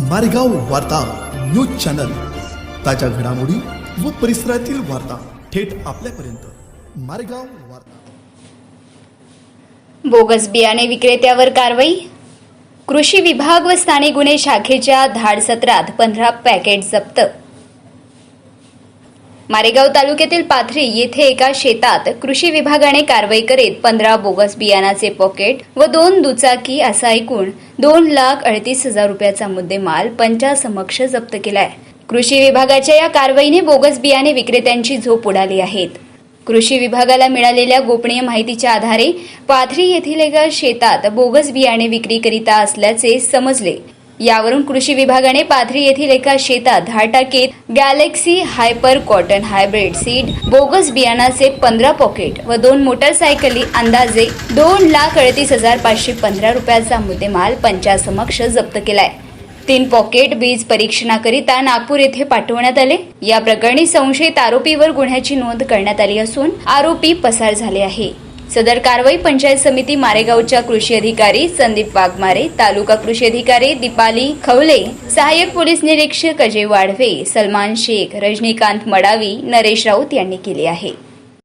मारेगाव वार्ता news channel. ताज्या घडामोडी व परिसरातील वार्ता थेट आपल्यापर्यंत. मारेगाव वार्ता. बोगस बियाणे विक्रेत्यावर कारवाई? कृषी विभाग व स्थानिक गुन्हे शाखेच्या धाड सत्रात पंधरा पॅकेट जप्त मारेगाव तालुक्यातील पाथरी येथे एका शेतात कृषी विभागाने कारवाई करीत पंधरा बोगस बियाणाचे पॉकेट व दोन दुचाकी असा एकूण दोन लाख अडतीस हजार रुपयाचा मुद्देमाल पंचासमक्ष जप्त केलाय. कृषी विभागाच्या या कारवाईने बोगस बियाणे विक्रेत्यांची झोप उडाली आहेत. कृषी विभागाला मिळालेल्या गोपनीय माहितीच्या आधारे पाथरी येथील एका शेतात बोगस बियाणे विक्रीकरिता असल्याचे समजले. यावरून कृषी विभागाने पाथरी येथील एका शेतात दहा टाकेत Galaxy hyper cotton hybrid seed bogus बियाणाचे पंधरा पॉकेट व दोन मोटरसायकली अंदाजे दोन लाख अडतीस हजार पाचशे पंधरा रुपयाचा मुद्देमाल पंचासमक्ष जप्त केलाय. तीन पॉकेट बीज परीक्षणाकरिता नागपूर येथे पाठवण्यात आले. या प्रकरणी संशयित आरोपीवर गुन्ह्याची नोंद करण्यात आली असून आरोपी पसार झाले आहे. सदर कारवाई पंचायत समिती मारेगावच्या कृषी अधिकारी संदीप वाघमारे तालुका कृषी अधिकारी दीपाली खवले सहाय्यक पोलीस निरीक्षक अजय वाढवे सलमान शेख रजनीकांत मडावी नरेश राऊत यांनी केली आहे.